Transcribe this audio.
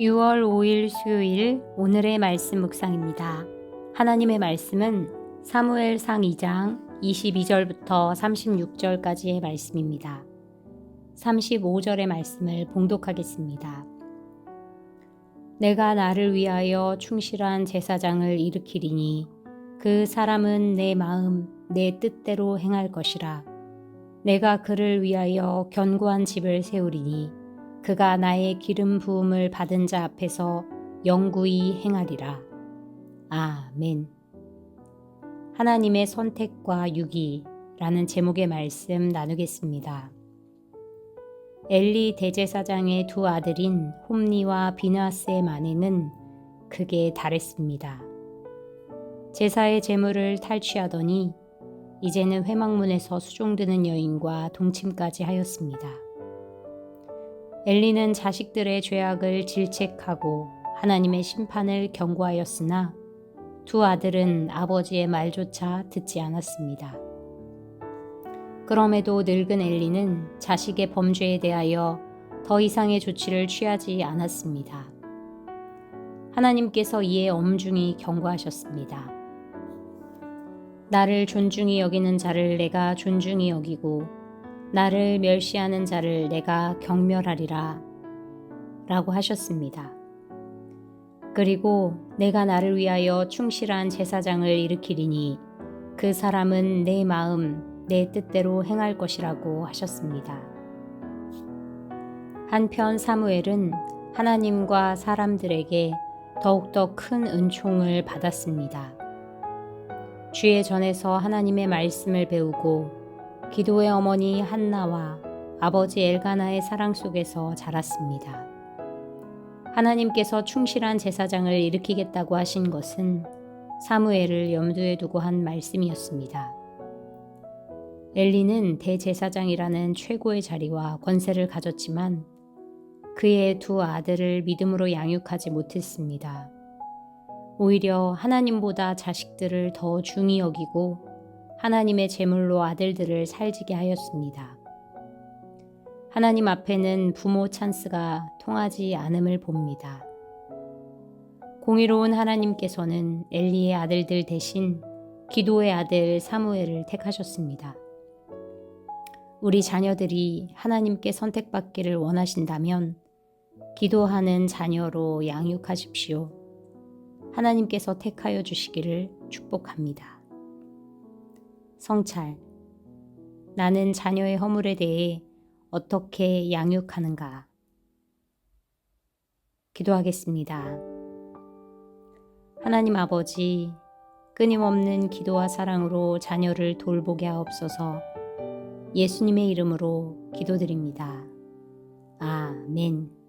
6월 5일 수요일 오늘의 말씀 묵상입니다. 하나님의 말씀은 사무엘상 2장 22절부터 36절까지의 말씀입니다. 35절의 말씀을 봉독하겠습니다. 내가 나를 위하여 충실한 제사장을 일으키리니 그 사람은 내 마음, 내 뜻대로 행할 것이라. 내가 그를 위하여 견고한 집을 세우리니 그가 나의 기름 부음을 받은 자 앞에서 영구히 행하리라. 아멘. 하나님의 선택과 유기라는 제목의 말씀 나누겠습니다. 엘리 대제사장의 두 아들인 홈니와 비나스의 만행은 극에 달했습니다. 제사의 제물을 탈취하더니 이제는 회막문에서 수종드는 여인과 동침까지 하였습니다. 엘리는 자식들의 죄악을 질책하고 하나님의 심판을 경고하였으나 두 아들은 아버지의 말조차 듣지 않았습니다. 그럼에도 늙은 엘리는 자식의 범죄에 대하여 더 이상의 조치를 취하지 않았습니다. 하나님께서 이에 엄중히 경고하셨습니다. 나를 존중히 여기는 자를 내가 존중히 여기고 나를 멸시하는 자를 내가 경멸하리라 라고 하셨습니다. 그리고 내가 나를 위하여 충실한 제사장을 일으키리니 그 사람은 내 마음, 내 뜻대로 행할 것이라고 하셨습니다. 한편 사무엘은 하나님과 사람들에게 더욱더 큰 은총을 받았습니다. 주의 전에서 하나님의 말씀을 배우고 기도의 어머니 한나와 아버지 엘가나의 사랑 속에서 자랐습니다. 하나님께서 충실한 제사장을 일으키겠다고 하신 것은 사무엘을 염두에 두고 한 말씀이었습니다. 엘리는 대제사장이라는 최고의 자리와 권세를 가졌지만 그의 두 아들을 믿음으로 양육하지 못했습니다. 오히려 하나님보다 자식들을 더 중히 여기고 하나님의 제물로 아들들을 살지게 하였습니다. 하나님 앞에는 부모 찬스가 통하지 않음을 봅니다. 공의로운 하나님께서는 엘리의 아들들 대신 기도의 아들 사무엘을 택하셨습니다. 우리 자녀들이 하나님께 선택받기를 원하신다면 기도하는 자녀로 양육하십시오. 하나님께서 택하여 주시기를 축복합니다. 성찰. 나는 자녀의 허물에 대해 어떻게 양육하는가? 기도하겠습니다. 하나님 아버지, 끊임없는 기도와 사랑으로 자녀를 돌보게 하옵소서 예수님의 이름으로 기도드립니다. 아멘.